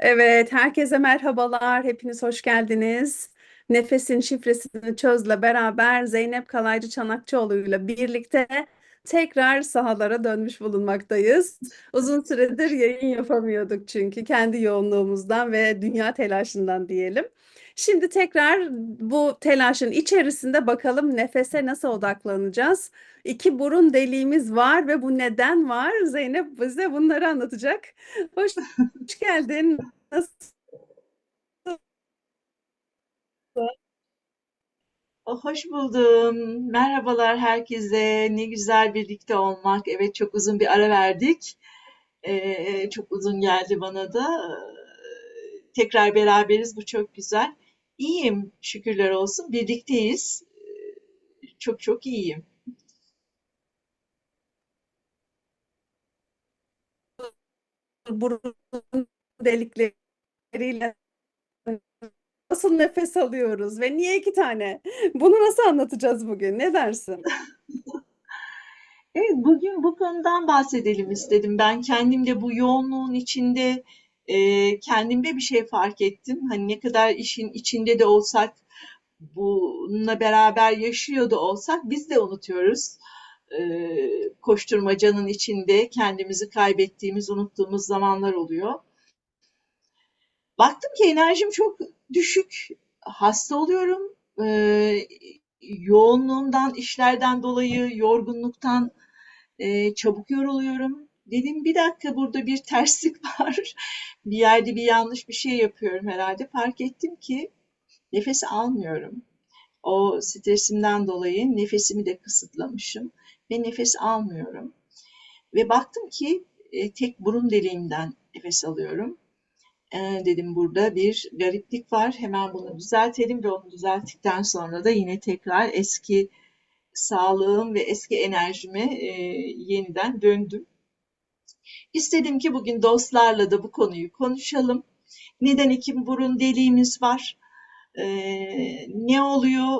Evet, herkese merhabalar. Hepiniz hoş geldiniz. Nefesin şifresini çözle beraber Zeynep Kalaycı Çanakçıoğlu'yla birlikte tekrar sahalara dönmüş bulunmaktayız. Uzun süredir yayın yapamıyorduk çünkü kendi yoğunluğumuzdan ve dünya telaşından diyelim. Şimdi tekrar bu telaşın içerisinde bakalım nefese nasıl odaklanacağız? İki burun deliğimiz var ve bu neden var? Zeynep bize bunları anlatacak. Hoş geldin. Nasılsın? Oh, Hoş buldum. Merhabalar herkese. Ne güzel birlikte olmak. Evet çok uzun bir ara verdik. Ee, çok uzun geldi bana da. Ee, tekrar beraberiz. Bu çok güzel. İyiyim şükürler olsun. Birlikteyiz. Ee, Çok çok iyiyim. Burun delikleriyle nasıl nefes alıyoruz ve niye iki tane? Bunu nasıl anlatacağız bugün? Ne dersin? Evet bugün bu konudan bahsedelim istedim. Ben kendimde bu yoğunluğun içinde e, kendimde bir şey fark ettim. Hani ne kadar işin içinde de olsak bununla beraber yaşıyor da olsak biz de unutuyoruz. Ee, koşturmacanın içinde kendimizi kaybettiğimiz, unuttuğumuz zamanlar oluyor. Baktım ki enerjim çok düşük, hasta oluyorum. Ee, yoğunluğumdan, işlerden dolayı, yorgunluktan e, çabuk yoruluyorum. Dedim bir dakika burada bir terslik var. Bir yerde bir yanlış bir şey yapıyorum herhalde. Fark ettim ki nefes almıyorum. O stresimden dolayı nefesimi de kısıtlamışım ve nefes almıyorum. Ve baktım ki e, tek burun deliğimden nefes alıyorum. E, dedim burada bir gariplik var. Hemen bunu düzeltelim ve onu düzelttikten sonra da yine tekrar eski sağlığım ve eski enerjime e, yeniden döndüm. İstedim ki bugün dostlarla da bu konuyu konuşalım. Neden iki burun deliğimiz var? Ee, ne oluyor?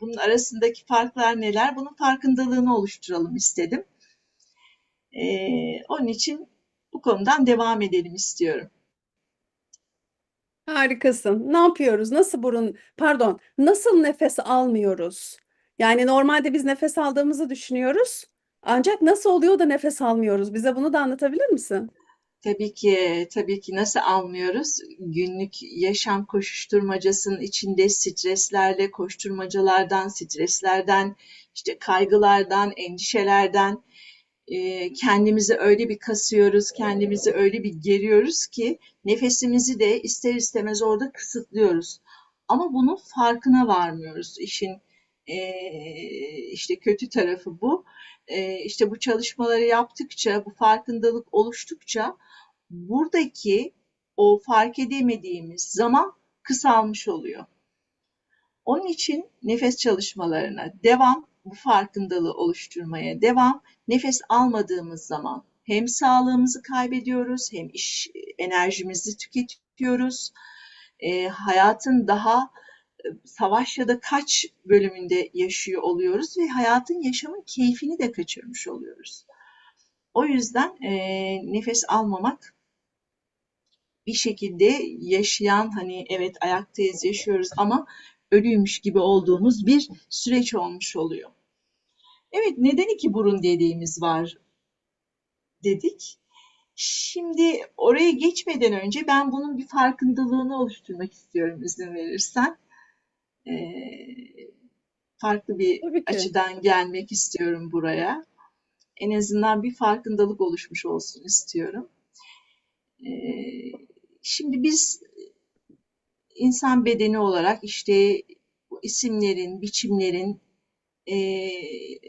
Bunun arasındaki farklar neler? Bunun farkındalığını oluşturalım istedim. Ee, onun için bu konudan devam edelim istiyorum. Harikasın. Ne yapıyoruz? Nasıl burun, pardon, nasıl nefes almıyoruz? Yani normalde biz nefes aldığımızı düşünüyoruz. Ancak nasıl oluyor da nefes almıyoruz? Bize bunu da anlatabilir misin? Tabii ki, tabii ki nasıl almıyoruz? Günlük yaşam koşuşturmacasının içinde streslerle, koşturmacalardan, streslerden, işte kaygılardan, endişelerden kendimizi öyle bir kasıyoruz, kendimizi öyle bir geriyoruz ki nefesimizi de ister istemez orada kısıtlıyoruz. Ama bunun farkına varmıyoruz. İşin işte kötü tarafı bu. E, işte bu çalışmaları yaptıkça, bu farkındalık oluştukça buradaki o fark edemediğimiz zaman kısalmış oluyor. Onun için nefes çalışmalarına devam, bu farkındalığı oluşturmaya devam. Nefes almadığımız zaman hem sağlığımızı kaybediyoruz, hem iş enerjimizi tüketiyoruz. E, hayatın daha e, savaş ya da kaç bölümünde yaşıyor oluyoruz ve hayatın yaşamın keyfini de kaçırmış oluyoruz. O yüzden e, nefes almamak bir şekilde yaşayan hani evet ayaktayız yaşıyoruz ama ölüymüş gibi olduğumuz bir süreç olmuş oluyor. Evet neden iki burun dediğimiz var dedik. Şimdi oraya geçmeden önce ben bunun bir farkındalığını oluşturmak istiyorum izin verirsen. Farklı bir Tabii ki. açıdan gelmek istiyorum buraya. En azından bir farkındalık oluşmuş olsun istiyorum. Şimdi biz insan bedeni olarak işte bu isimlerin, biçimlerin e,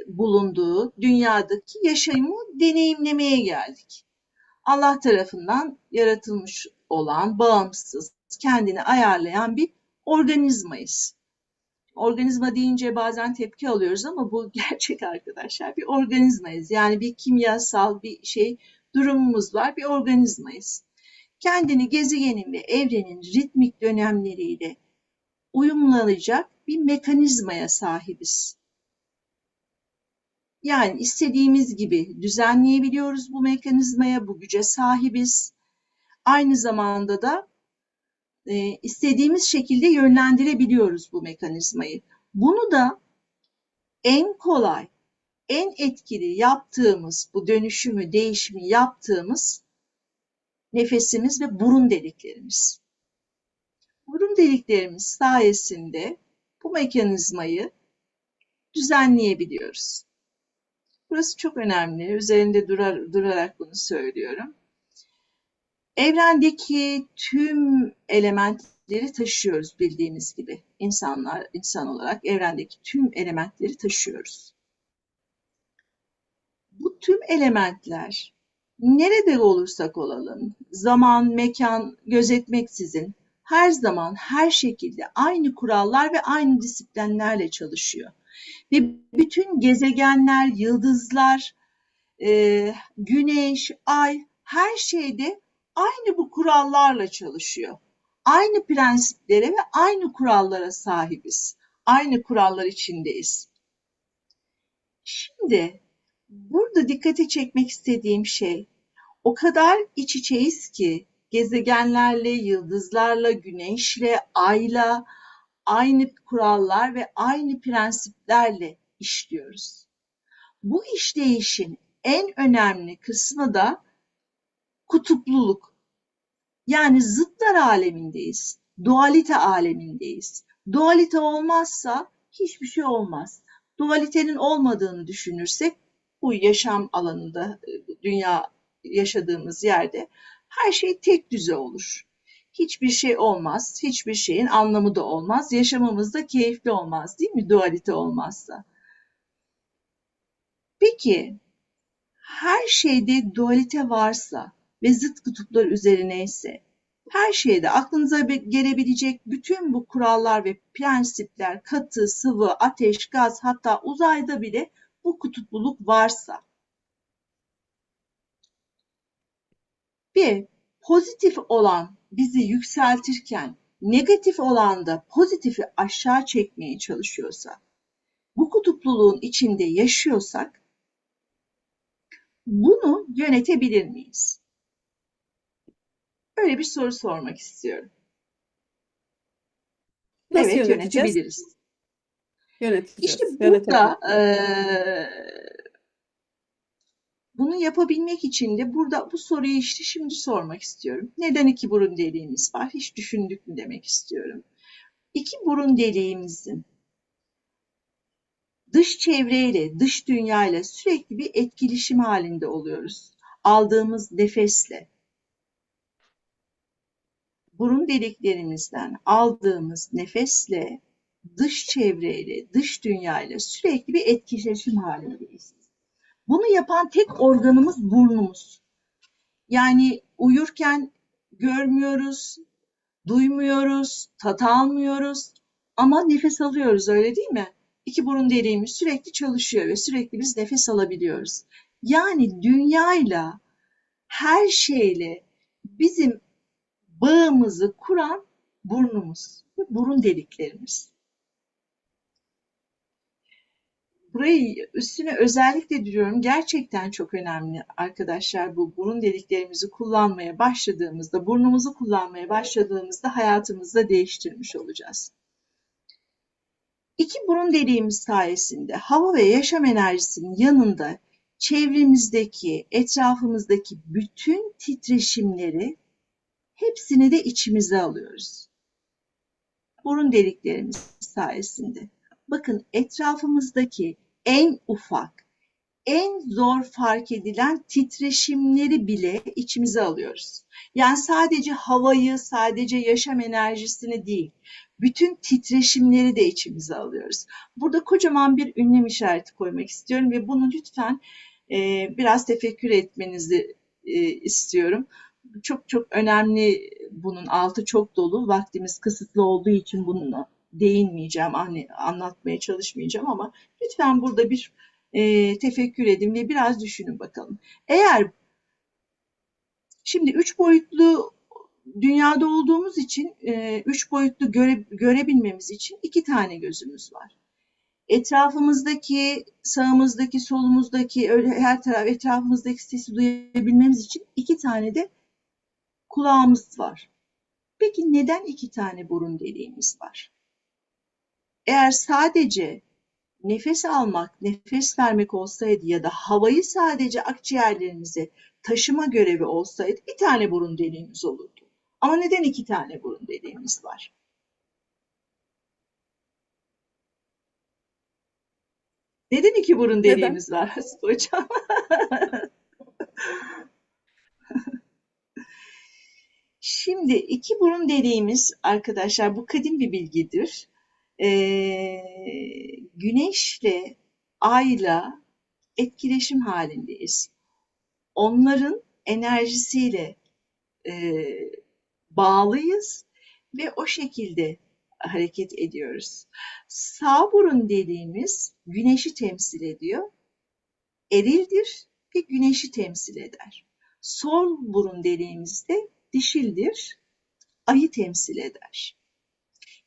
bulunduğu dünyadaki yaşamı deneyimlemeye geldik. Allah tarafından yaratılmış olan, bağımsız, kendini ayarlayan bir organizmayız. Organizma deyince bazen tepki alıyoruz ama bu gerçek arkadaşlar. Bir organizmayız. Yani bir kimyasal bir şey durumumuz var. Bir organizmayız. Kendini gezegenin ve evrenin ritmik dönemleriyle uyumlanacak bir mekanizmaya sahibiz. Yani istediğimiz gibi düzenleyebiliyoruz bu mekanizmaya, bu güce sahibiz. Aynı zamanda da e, istediğimiz şekilde yönlendirebiliyoruz bu mekanizmayı. Bunu da en kolay, en etkili yaptığımız, bu dönüşümü, değişimi yaptığımız nefesimiz ve burun deliklerimiz. Burun deliklerimiz sayesinde bu mekanizmayı düzenleyebiliyoruz. Burası çok önemli. Üzerinde durar, durarak bunu söylüyorum. Evrendeki tüm elementleri taşıyoruz bildiğimiz gibi. İnsanlar, insan olarak evrendeki tüm elementleri taşıyoruz. Bu tüm elementler nerede olursak olalım, zaman, mekan gözetmeksizin her zaman, her şekilde aynı kurallar ve aynı disiplinlerle çalışıyor. Ve bütün gezegenler, yıldızlar, e, güneş, ay her şeyde aynı bu kurallarla çalışıyor. Aynı prensiplere ve aynı kurallara sahibiz. Aynı kurallar içindeyiz. Şimdi burada dikkate çekmek istediğim şey o kadar iç içeyiz ki gezegenlerle, yıldızlarla, güneşle, ayla aynı kurallar ve aynı prensiplerle işliyoruz. Bu işleyişin en önemli kısmı da kutupluluk. Yani zıtlar alemindeyiz. Dualite alemindeyiz. Dualite olmazsa hiçbir şey olmaz. Dualitenin olmadığını düşünürsek bu yaşam alanında, dünya yaşadığımız yerde her şey tek düze olur. Hiçbir şey olmaz, hiçbir şeyin anlamı da olmaz, yaşamımız da keyifli olmaz değil mi dualite olmazsa? Peki her şeyde dualite varsa ve zıt kutuplar üzerine ise her şeyde aklınıza gelebilecek bütün bu kurallar ve prensipler katı, sıvı, ateş, gaz hatta uzayda bile bu kutupluluk varsa bir pozitif olan bizi yükseltirken negatif olan da pozitifi aşağı çekmeye çalışıyorsa bu kutupluluğun içinde yaşıyorsak bunu yönetebilir miyiz? Öyle bir soru sormak istiyorum. Nasıl evet yöneteceğiz? yönetebiliriz. Yöneteceğiz. İşte burada eee, bunu yapabilmek için de burada bu soruyu işte şimdi sormak istiyorum. Neden iki burun deliğimiz var? Hiç düşündük mü demek istiyorum. İki burun deliğimizin dış çevreyle, dış dünyayla sürekli bir etkileşim halinde oluyoruz. Aldığımız nefesle, burun deliklerimizden aldığımız nefesle dış çevreyle, dış dünyayla sürekli bir etkileşim halindeyiz. Bunu yapan tek organımız burnumuz. Yani uyurken görmüyoruz, duymuyoruz, tat almıyoruz ama nefes alıyoruz öyle değil mi? İki burun deliğimiz sürekli çalışıyor ve sürekli biz nefes alabiliyoruz. Yani dünyayla, her şeyle bizim bağımızı kuran burnumuz ve burun deliklerimiz. Burayı üstüne özellikle diyorum gerçekten çok önemli arkadaşlar bu burun deliklerimizi kullanmaya başladığımızda, burnumuzu kullanmaya başladığımızda hayatımızda değiştirmiş olacağız. İki burun deliğimiz sayesinde hava ve yaşam enerjisinin yanında çevremizdeki, etrafımızdaki bütün titreşimleri hepsini de içimize alıyoruz. Burun deliklerimiz sayesinde. Bakın etrafımızdaki en ufak, en zor fark edilen titreşimleri bile içimize alıyoruz. Yani sadece havayı, sadece yaşam enerjisini değil, bütün titreşimleri de içimize alıyoruz. Burada kocaman bir ünlem işareti koymak istiyorum ve bunu lütfen e, biraz tefekkür etmenizi e, istiyorum. Çok çok önemli bunun altı çok dolu. Vaktimiz kısıtlı olduğu için bununla değinmeyeceğim, hani anlatmaya çalışmayacağım ama lütfen burada bir e, tefekkür edin ve biraz düşünün bakalım. Eğer şimdi üç boyutlu dünyada olduğumuz için e, üç boyutlu göre, görebilmemiz için iki tane gözümüz var. Etrafımızdaki, sağımızdaki, solumuzdaki, öyle her taraf etrafımızdaki sesi duyabilmemiz için iki tane de kulağımız var. Peki neden iki tane burun deliğimiz var? Eğer sadece nefes almak, nefes vermek olsaydı ya da havayı sadece akciğerlerimize taşıma görevi olsaydı bir tane burun deliğimiz olurdu. Ama neden iki tane burun deliğimiz var? Neden iki burun Neden? deliğimiz var Hasip Hocam? Şimdi iki burun deliğimiz arkadaşlar bu kadim bir bilgidir. Ee, güneşle, ayla etkileşim halindeyiz. Onların enerjisiyle e, bağlıyız ve o şekilde hareket ediyoruz. Sağ burun deliğimiz güneşi temsil ediyor. Erildir ve güneşi temsil eder. Sol burun deliğimiz de dişildir, ayı temsil eder.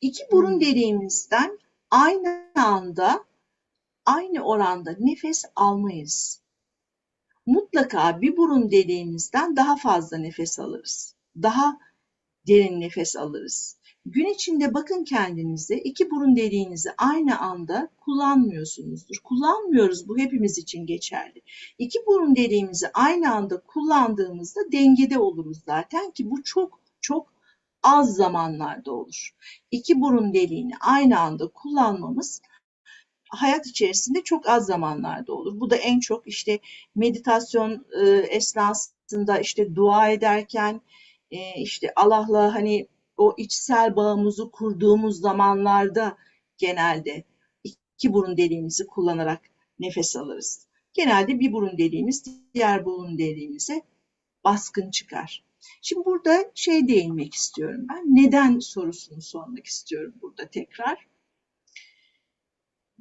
İki burun Hmm. deliğimizden aynı anda, aynı oranda nefes almayız. Mutlaka bir burun deliğimizden daha fazla nefes alırız. Daha derin nefes alırız. Gün içinde bakın kendinize iki burun deliğinizi aynı anda kullanmıyorsunuzdur. Kullanmıyoruz bu hepimiz için geçerli. İki burun deliğimizi aynı anda kullandığımızda dengede oluruz zaten ki bu çok çok az zamanlarda olur. İki burun deliğini aynı anda kullanmamız hayat içerisinde çok az zamanlarda olur. Bu da en çok işte meditasyon e, esnasında işte dua ederken e, işte Allah'la hani o içsel bağımızı kurduğumuz zamanlarda genelde iki burun deliğimizi kullanarak nefes alırız. Genelde bir burun deliğimiz diğer burun deliğimize baskın çıkar. Şimdi burada şey değinmek istiyorum ben. Neden sorusunu sormak istiyorum burada tekrar.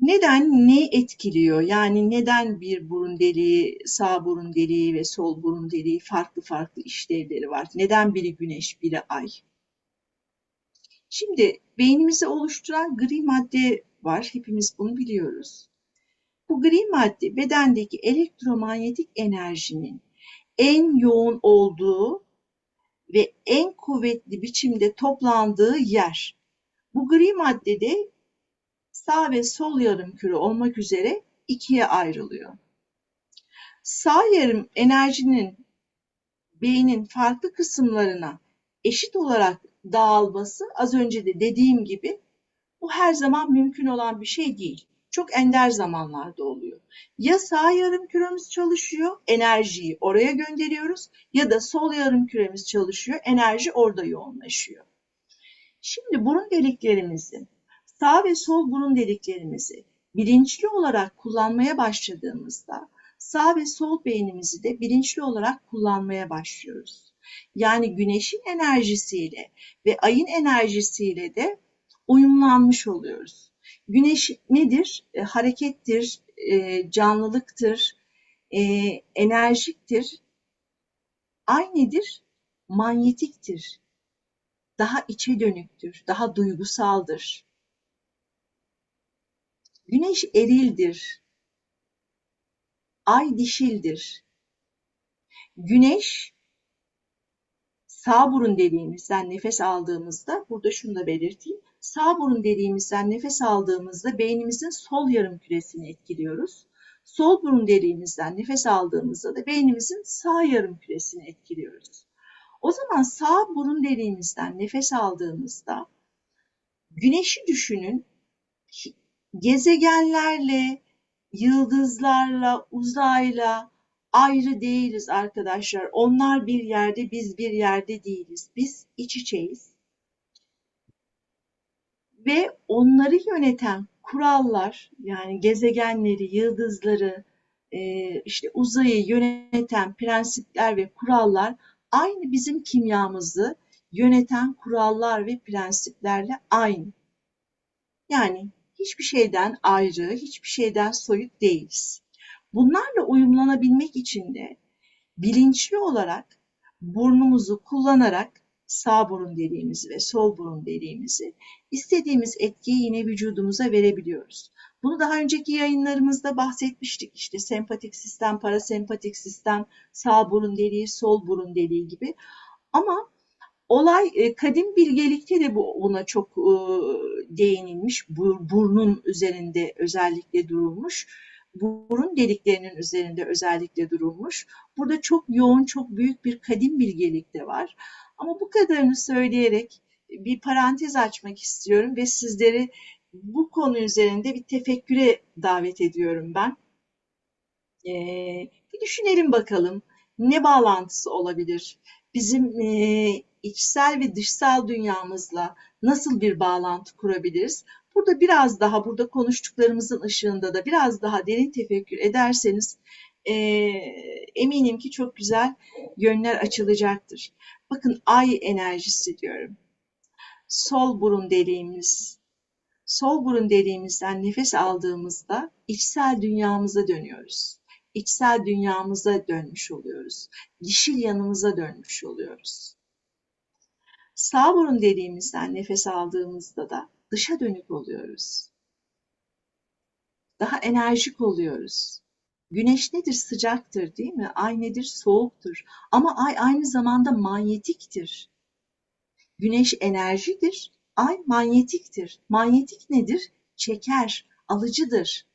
Neden ne etkiliyor? Yani neden bir burun deliği, sağ burun deliği ve sol burun deliği farklı farklı işlevleri var? Neden biri güneş, biri ay? Şimdi beynimizi oluşturan gri madde var. Hepimiz bunu biliyoruz. Bu gri madde bedendeki elektromanyetik enerjinin en yoğun olduğu ve en kuvvetli biçimde toplandığı yer. Bu gri maddede sağ ve sol yarım küre olmak üzere ikiye ayrılıyor. Sağ yarım enerjinin beynin farklı kısımlarına eşit olarak dağılması az önce de dediğim gibi bu her zaman mümkün olan bir şey değil. Çok ender zamanlarda oluyor. Ya sağ yarım küremiz çalışıyor, enerjiyi oraya gönderiyoruz ya da sol yarım küremiz çalışıyor, enerji orada yoğunlaşıyor. Şimdi burun deliklerimizi, sağ ve sol burun deliklerimizi bilinçli olarak kullanmaya başladığımızda sağ ve sol beynimizi de bilinçli olarak kullanmaya başlıyoruz. Yani güneşin enerjisiyle ve ayın enerjisiyle de uyumlanmış oluyoruz. Güneş nedir? E, harekettir, e, canlılıktır, e, enerjiktir. Ay nedir? Manyetiktir. Daha içe dönüktür, daha duygusaldır. Güneş erildir. Ay dişildir. Güneş sağ burun deliğimizden nefes aldığımızda, burada şunu da belirteyim. Sağ burun deliğimizden nefes aldığımızda beynimizin sol yarım küresini etkiliyoruz. Sol burun deliğimizden nefes aldığımızda da beynimizin sağ yarım küresini etkiliyoruz. O zaman sağ burun deliğimizden nefes aldığımızda güneşi düşünün gezegenlerle, yıldızlarla, uzayla ayrı değiliz arkadaşlar. Onlar bir yerde, biz bir yerde değiliz. Biz iç içeyiz. Ve onları yöneten kurallar, yani gezegenleri, yıldızları, işte uzayı yöneten prensipler ve kurallar aynı bizim kimyamızı yöneten kurallar ve prensiplerle aynı. Yani hiçbir şeyden ayrı, hiçbir şeyden soyut değiliz. Bunlarla uyumlanabilmek için de bilinçli olarak burnumuzu kullanarak sağ burun deliğimizi ve sol burun deliğimizi istediğimiz etkiyi yine vücudumuza verebiliyoruz. Bunu daha önceki yayınlarımızda bahsetmiştik. İşte sempatik sistem, parasempatik sistem, sağ burun deliği, sol burun deliği gibi. Ama olay e, kadim bilgelikte de bu buna çok e, değinilmiş. Bu, burnun üzerinde özellikle durulmuş. Burun deliklerinin üzerinde özellikle durulmuş. Burada çok yoğun, çok büyük bir kadim bilgelik de var. Ama bu kadarını söyleyerek bir parantez açmak istiyorum ve sizleri bu konu üzerinde bir tefekküre davet ediyorum ben. Ee, bir düşünelim bakalım ne bağlantısı olabilir? Bizim e, içsel ve dışsal dünyamızla nasıl bir bağlantı kurabiliriz? Burada biraz daha, burada konuştuklarımızın ışığında da biraz daha derin tefekkür ederseniz e, eminim ki çok güzel yönler açılacaktır. Bakın ay enerjisi diyorum. Sol burun deliğimiz, sol burun deliğimizden nefes aldığımızda içsel dünyamıza dönüyoruz. İçsel dünyamıza dönmüş oluyoruz. Dişil yanımıza dönmüş oluyoruz. Sağ burun deliğimizden nefes aldığımızda da dışa dönük oluyoruz. Daha enerjik oluyoruz. Güneş nedir? Sıcaktır değil mi? Ay nedir? Soğuktur. Ama ay aynı zamanda manyetiktir. Güneş enerjidir, ay manyetiktir. Manyetik nedir? Çeker, alıcıdır.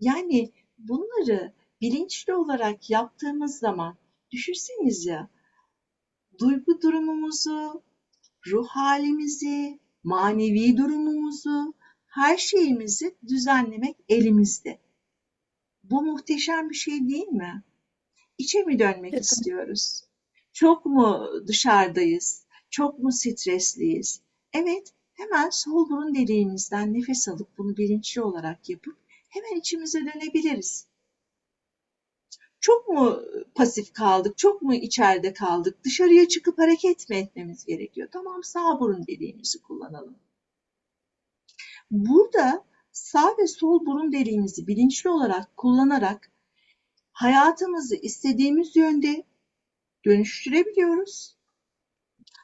Yani bunları bilinçli olarak yaptığımız zaman düşünseniz ya duygu durumumuzu, ruh halimizi, manevi durumumuzu, her şeyimizi düzenlemek elimizde. Bu muhteşem bir şey değil mi? İçe mi dönmek Evet. istiyoruz? Çok mu dışarıdayız? Çok mu stresliyiz? Evet, hemen sol burun deliğimizden nefes alıp bunu bilinçli olarak yapıp hemen içimize dönebiliriz. Çok mu pasif kaldık? Çok mu içeride kaldık? Dışarıya çıkıp hareket mi etmemiz gerekiyor? Tamam, sağ burun deliğimizi kullanalım. Burada sağ ve sol burun deliğimizi bilinçli olarak kullanarak hayatımızı istediğimiz yönde dönüştürebiliyoruz.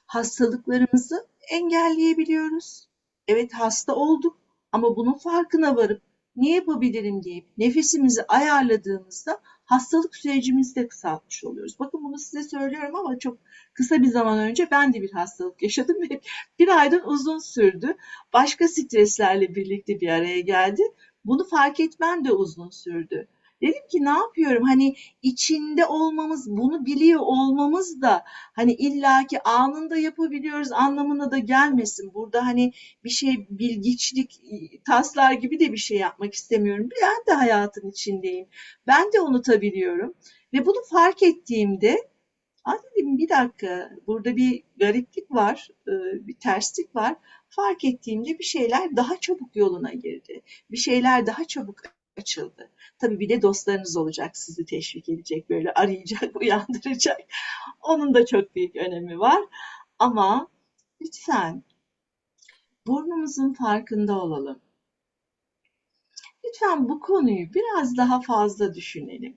Hastalıklarımızı engelleyebiliyoruz. Evet hasta olduk ama bunun farkına varıp ne yapabilirim deyip nefesimizi ayarladığımızda hastalık sürecimizi de kısaltmış oluyoruz. Bakın bunu size söylüyorum ama çok kısa bir zaman önce ben de bir hastalık yaşadım ve bir aydan uzun sürdü. Başka streslerle birlikte bir araya geldi. Bunu fark etmem de uzun sürdü. Dedim ki ne yapıyorum? Hani içinde olmamız, bunu biliyor olmamız da hani illaki anında yapabiliyoruz anlamına da gelmesin. Burada hani bir şey bilgiçlik taslar gibi de bir şey yapmak istemiyorum. Ben de hayatın içindeyim. Ben de unutabiliyorum. Ve bunu fark ettiğimde Aa dedim bir dakika burada bir gariplik var, bir terslik var. Fark ettiğimde bir şeyler daha çabuk yoluna girdi. Bir şeyler daha çabuk açıldı. Tabii bir de dostlarınız olacak, sizi teşvik edecek, böyle arayacak, uyandıracak. Onun da çok büyük önemi var. Ama lütfen burnumuzun farkında olalım. Lütfen bu konuyu biraz daha fazla düşünelim.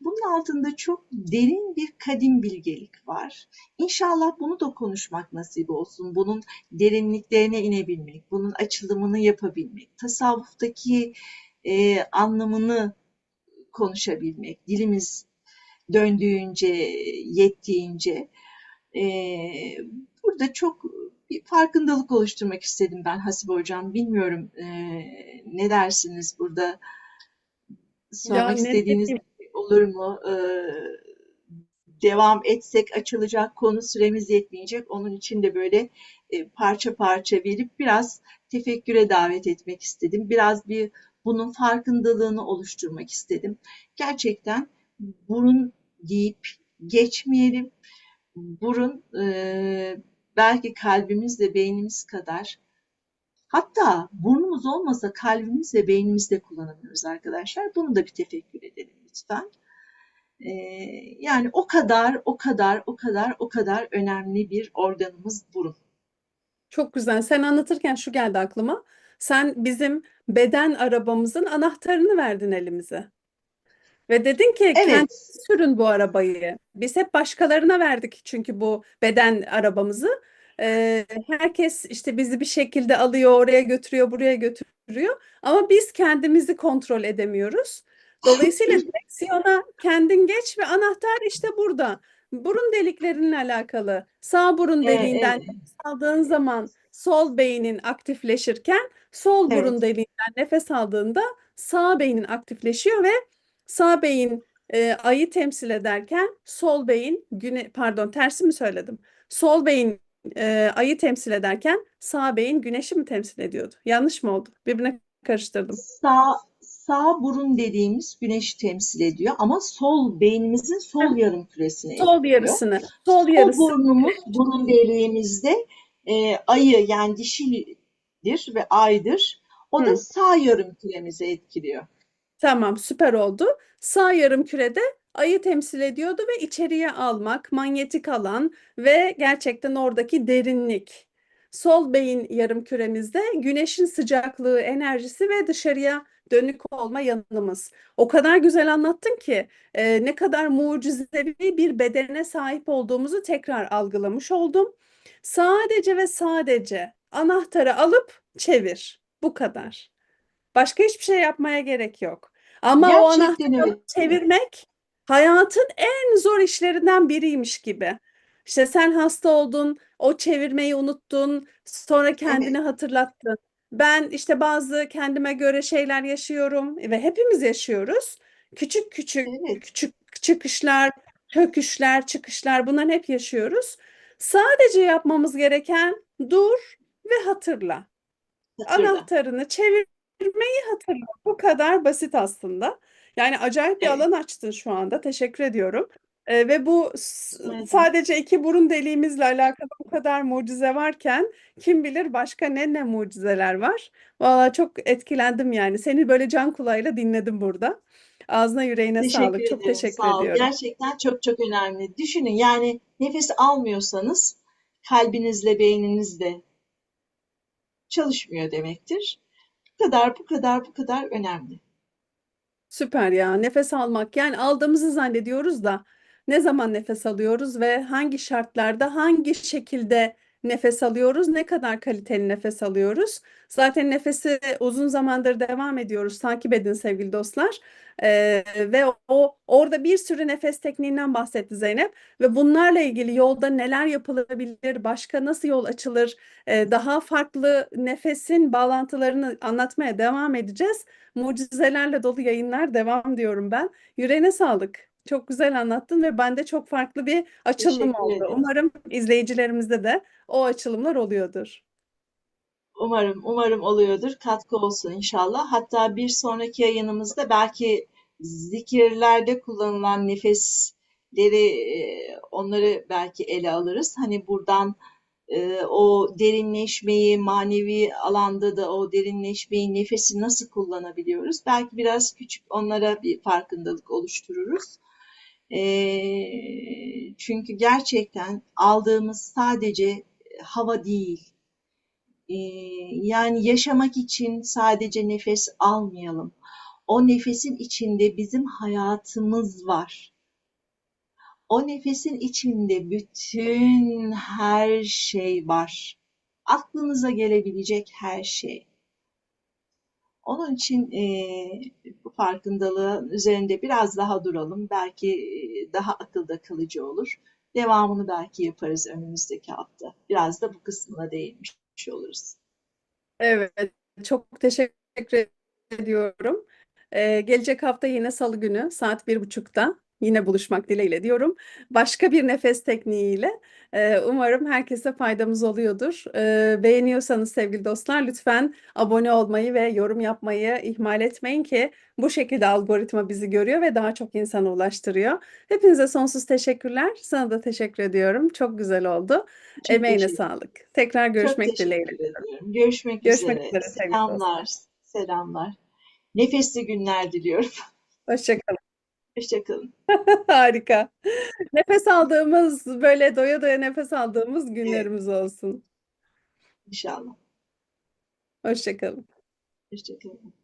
Bunun altında çok derin bir kadim bilgelik var. İnşallah bunu da konuşmak nasip olsun. Bunun derinliklerine inebilmek, bunun açılımını yapabilmek, tasavvuftaki e, anlamını konuşabilmek, dilimiz döndüğünce, yettiğince. E, burada çok bir farkındalık oluşturmak istedim ben Hasibe Hocam. Bilmiyorum e, ne dersiniz burada? Sormak istediğiniz olur mu? E, devam etsek açılacak konu süremiz yetmeyecek. Onun için de böyle e, parça parça verip biraz tefekküre davet etmek istedim. Biraz bir bunun farkındalığını oluşturmak istedim. Gerçekten burun deyip geçmeyelim. Burun e, belki kalbimiz de beynimiz kadar hatta burnumuz olmasa kalbimiz ve beynimiz kullanamıyoruz arkadaşlar. Bunu da bir tefekkür edelim lütfen. E, yani o kadar, o kadar, o kadar, o kadar önemli bir organımız burun. Çok güzel. Sen anlatırken şu geldi aklıma. Sen bizim beden arabamızın anahtarını verdin elimize. Ve dedin ki Evet, kendiniz sürün bu arabayı. Biz hep başkalarına verdik çünkü bu beden arabamızı. Ee, herkes işte bizi bir şekilde alıyor, oraya götürüyor, buraya götürüyor. Ama biz kendimizi kontrol edemiyoruz. Dolayısıyla direksiyona kendin geç ve anahtar işte burada. Burun deliklerinle alakalı. Sağ burun deliğinden evet, aldığın zaman sol beynin aktifleşirken sol burun evet. deliğinden nefes aldığında sağ beynin aktifleşiyor ve sağ beyin e, ayı temsil ederken sol beyin güne pardon tersi mi söyledim? Sol beyin e, ayı temsil ederken sağ beyin güneşi mi temsil ediyordu? Yanlış mı oldu? Birbirine karıştırdım. Sağ sağ burun dediğimiz güneşi temsil ediyor ama sol beynimizin sol yarım küresini Sol yarısını, Sol sol yarısı. burnumuz burun deliğimizde e, ayı yani dişidir ve aydır. O da Hı. sağ yarım küremizi etkiliyor. Tamam, süper oldu. Sağ yarım kürede ayı temsil ediyordu ve içeriye almak, manyetik alan ve gerçekten oradaki derinlik. Sol beyin yarım küremizde güneşin sıcaklığı, enerjisi ve dışarıya dönük olma yanımız. O kadar güzel anlattın ki e, ne kadar mucizevi bir bedene sahip olduğumuzu tekrar algılamış oldum. Sadece ve sadece anahtarı alıp çevir. Bu kadar. Başka hiçbir şey yapmaya gerek yok. Ama o Gerçekten anahtarı öyle. çevirmek hayatın en zor işlerinden biriymiş gibi. İşte sen hasta oldun, o çevirmeyi unuttun, sonra kendini Evet, hatırlattın. Ben işte bazı kendime göre şeyler yaşıyorum ve hepimiz yaşıyoruz. Küçük küçük evet. küçük çıkışlar, çöküşler, çıkışlar bunların hep yaşıyoruz. Sadece yapmamız gereken dur ve hatırla. Hatırla. Anahtarını çevirmeyi hatırla. Bu kadar basit aslında. Yani acayip bir Evet. alan açtın şu anda. Teşekkür ediyorum. Ee, ve bu Evet. sadece iki burun deliğimizle alakalı bu kadar mucize varken kim bilir başka ne ne mucizeler var. Valla çok etkilendim yani. Seni böyle can kulağıyla dinledim burada. Ağzına yüreğine Teşekkür sağlık. Çok ederim. teşekkür Sağ ol. ediyorum. Gerçekten çok çok önemli. Düşünün yani nefes almıyorsanız kalbinizle beyniniz de çalışmıyor demektir. Bu kadar bu kadar bu kadar önemli. Süper ya. Nefes almak. Yani aldığımızı zannediyoruz da ne zaman nefes alıyoruz ve hangi şartlarda, hangi şekilde nefes alıyoruz, ne kadar kaliteli nefes alıyoruz. Zaten nefesi uzun zamandır devam ediyoruz. Takip edin sevgili dostlar. Ee, ve o orada bir sürü nefes tekniğinden bahsetti Zeynep ve bunlarla ilgili yolda neler yapılabilir, başka nasıl yol açılır, ee, daha farklı nefesin bağlantılarını anlatmaya devam edeceğiz. Mucizelerle dolu yayınlar devam diyorum ben. Yüreğine sağlık. Çok güzel anlattın ve bende çok farklı bir açılım Teşekkür oldu. ederim. Umarım izleyicilerimizde de o açılımlar oluyordur. Umarım, umarım oluyordur. Katkı olsun inşallah. Hatta bir sonraki yayınımızda belki zikirlerde kullanılan nefesleri, e, onları belki ele alırız. Hani buradan e, o derinleşmeyi, manevi alanda da o derinleşmeyi, nefesi nasıl kullanabiliyoruz? Belki biraz küçük onlara bir farkındalık oluştururuz. E, çünkü gerçekten aldığımız sadece hava değil. Ee, yani yaşamak için sadece nefes almayalım. O nefesin içinde bizim hayatımız var. O nefesin içinde bütün her şey var. Aklınıza gelebilecek her şey. Onun için e, bu farkındalığın üzerinde biraz daha duralım. Belki e, daha akılda kalıcı olur. Devamını belki yaparız önümüzdeki hafta. Biraz da bu kısmına değinmiş oluruz. Evet, çok teşekkür ediyorum. Ee, gelecek hafta yine Salı günü saat bir buçukta yine buluşmak dileğiyle diyorum. Başka bir nefes tekniğiyle. Ee, umarım herkese faydamız oluyordur. Ee, beğeniyorsanız sevgili dostlar lütfen abone olmayı ve yorum yapmayı ihmal etmeyin ki bu şekilde algoritma bizi görüyor ve daha çok insana ulaştırıyor. Hepinize sonsuz teşekkürler. Sana da teşekkür ediyorum. Çok güzel oldu. Çok Emeğine sağlık. Tekrar Çok görüşmek dileğiyle. teşekkür ediyorum. Görüşmek Görüşmek üzere. üzere. Selamlar, selamlar. Nefesli günler diliyorum. Hoşçakalın. Hoşçakalın. Harika. Nefes aldığımız, böyle doya doya nefes aldığımız günlerimiz olsun. inşallah. Hoşçakalın. Hoşçakalın.